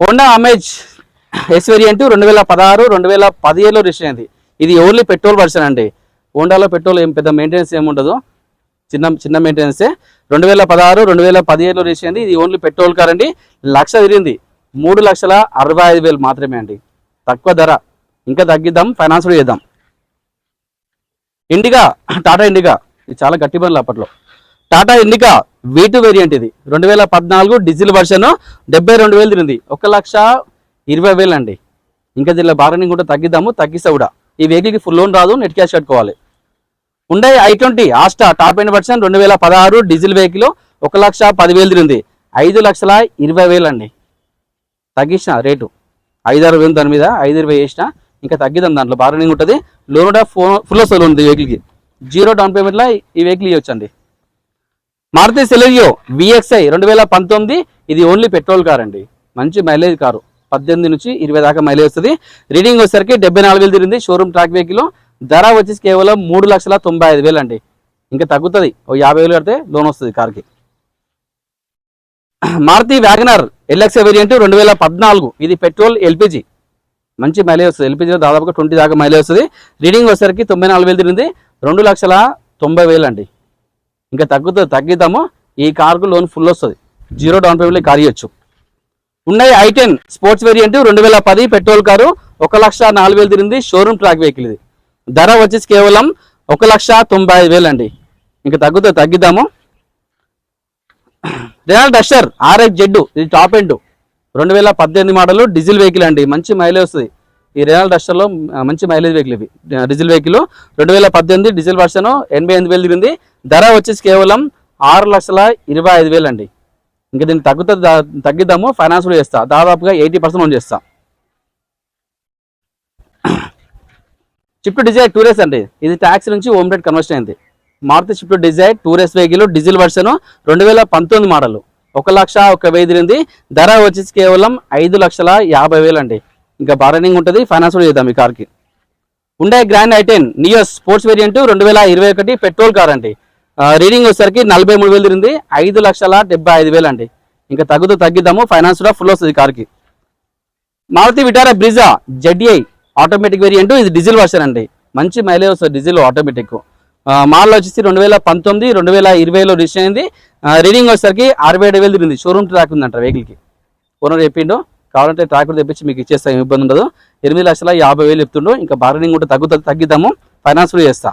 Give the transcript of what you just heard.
Honda amaze yes variant రెండు వేల పదహారు రెండు వేల పదిహేడులో రిజిస్టర్ అయింది. ఇది ఓన్లీ పెట్రోల్ వర్షన్ అండి. హోండాలో పెట్రోల్ ఏం పెద్ద మెయింటెనెన్స్ ఏమి ఉండదు. చిన్న చిన్న మెయింటెనెన్సే రెండు వేల పదహారు రెండు వేల పదిహేడులో రిజిస్టర్ అయింది. ఇది ఓన్లీ పెట్రోల్ కార్ అండి. లక్ష తిరిగింది. మూడు లక్షల అరవై ఐదు వేలు మాత్రమే అండి. తక్కువ ధర. ఇంకా తగ్గిద్దాం ఫైనాన్స్ కూడా చేద్దాం. ఇండిగా టాటా ఇండిగా ఇది చాలా గట్టి బండ్లు అప్పట్లో. టాటా ఇండికా వీటు వేరియంట్ ఇది. రెండు వేల పద్నాలుగు డీజిల్ వర్షన్ డెబ్బై రెండు వేలు తిరిగింది. ఒక లక్ష ఇరవై వేలు అండి ఇంకా దీనిలో బార్గెనింగ్ కూడా తగ్గిద్దాము తగ్గిస్తా కూడా. ఈ వెహికల్కి ఫుల్ లోన్ రాదు నెట్ క్యాష్ కట్టుకోవాలి. ఉండే I twenty Asta top end version రెండు వేల పదహారు డీజిల్ వెహికల్ ఒక లక్ష పదివేలు తిరిగింది. ఐదు లక్షల ఇరవై వేలు అండి తగ్గించిన రేటు. ఐదారు వేలు దాని మీద ఐదు ఇరవై వేసిన ఇంకా తగ్గిద్దాం దాంట్లో. బార్గెనింగ్ ఉంటుంది. లోన్ కూడా ఫోన్ ఫుల్ వస్తుంది ఉంది ఈ వెహికల్కి జీరో డౌన్ పేమెంట్లో ఈ వెహికల్ ఇవ్వచ్చండి. మారుతి సెలెరియో విఎక్స్ఐ రెండు వేల పంతొమ్మిది. ఇది ఓన్లీ పెట్రోల్ కార్ అండి మంచి మైలేజ్ కారు. పద్దెనిమిది నుంచి ఇరవై దాకా మైలేజ్ వస్తుంది. రీడింగ్ వచ్చేసరికి డెబ్బై నాలుగు వేలు తిరిగింది. Showroom track vehicle. ధర వచ్చేసి కేవలం మూడు లక్షల తొంభై ఐదు వేలు అండి. ఇంకా తగ్గుతుంది. ఓ యాభై వేలు కడితే లోన్ వస్తుంది కార్కి. మారుతి వ్యాగనర్ ఎల్ఎక్స్ వేరియంట్ రెండు వేల పద్నాలుగు. ఇది పెట్రోల్ ఎల్పిజి మంచి మైలేజ్ వస్తుంది. ఎల్పిజిలో దాదాపుగా ట్వంటీ దాకా మైలేజ్ వస్తుంది. రీడింగ్ వచ్చేసరికి తొంభై నాలుగు వేలు తిరిగింది. రెండు లక్షల తొంభై వేలు అండి. ఇంకా తగ్గుతుంది తగ్గిద్దామో. ఈ కార్కు లోన్ ఫుల్ వస్తుంది. జీరో డౌన్ పేమెంట్లో కార్ ఇవ్వచ్చు ఉన్నాయి ఐ టెన్ స్పోర్ట్స్ వేరియంట్ రెండు వేల పది పెట్రోల్ కారు ఒక లక్ష నాలుగు వేలు తిరిగింది. షోరూమ్ ట్రాక్ వెహికల్ ఇది. ధర వచ్చేసి కేవలం ఒక లక్ష తొంభై ఐదు వేలు అండి. ఇంకా తగ్గుతుంది తగ్గిద్దాము. రెనాల్డ్ డస్టర్ ఆర్ఎఫ్ జెడ్ ఇది టాప్ ఎండ్ రెండు వేల పద్దెనిమిది మోడల్ డీజిల్ వెహికల్ అండి. మంచి మైలేజ్ వస్తుంది. ఈ రెనాల్డ్ డస్టర్లో మంచి మైలేజ్ వెహికల్ ఇవి డీజిల్ వెహికల్ రెండు వేల పద్దెనిమిది డీజిల్ వర్షన్ ఎనభై ఎనిమిది వేలు తిరిగింది. ధర వచ్చేసి కేవలం ఆరు లక్షల ఇరవై ఐదు వేలు అండి ఇంకా దీన్ని తగ్గుతుంది తగ్గిద్దాము ఫైనాన్స్ కూడా చేస్తా. దాదాపుగా ఎయిటీ పర్సెంట్ లోన్ చేస్తా. షిఫ్ట్ డిజైర్ టూరేస్ అండి. ఇది ట్యాక్సీ నుంచి హోమ్ రేట్ కన్వర్షన్ అయింది. Maruti Swift Dzire tour S vehicle diesel version రెండు వేల పంతొమ్మిది మోడల్ ఒక లక్ష ఒక వెయ్యి తిరిగింది. ధర వచ్చేసి కేవలం ఐదు లక్షల యాభై వేలు అండి ఇంకా బార్గెనింగ్ ఉంటుంది ఫైనాన్స్ కూడా చేద్దాం ఈ కార్కి ఉండే grand i ten Neo sports variant రెండు వేల ఇరవై ఒకటి పెట్రోల్ కార్ అండి. రీడింగ్ వచ్చేసరికి నలభై మూడు వేలు తిరిగింది. ఐదు లక్షల డెబ్బై ఐదు వేలు అండి. ఇంకా తగ్గుతూ తగ్గిద్దాము. ఫైనాన్స్ కూడా ఫుల్ వస్తుంది కార్కి Maruti Vitara Brezza Z I automatic variant ఇది డీజిల్ వర్షన్ అండి. మంచి మైలేజ్ వస్తుంది డీజిల్ ఆటోమేటిక్ మాల్లో వచ్చేసి రెండు వేల పంతొమ్మిది రెండు వేల ఇరవైలో రిజిస్టర్ అయింది. రీడింగ్ వచ్చేసరికి అరవై ఏడు వేలు తిరిగింది. షోరూమ్ ట్రాక్ ఉందంట వెహికల్కి ఓనర్ చెప్పిండు కావాలంటే ట్రాక్ కూడా తెప్పించి మీకు ఇచ్చేస్తా ఇబ్బంది ఉండదు. ఎనిమిది లక్షల యాభై వేలు చెప్తుండు. ఇంకా బార్గెనింగ్ కూడా తగ్గుతుంది తగ్గిద్దాము. ఫైనాన్స్ కూడా చేస్తా.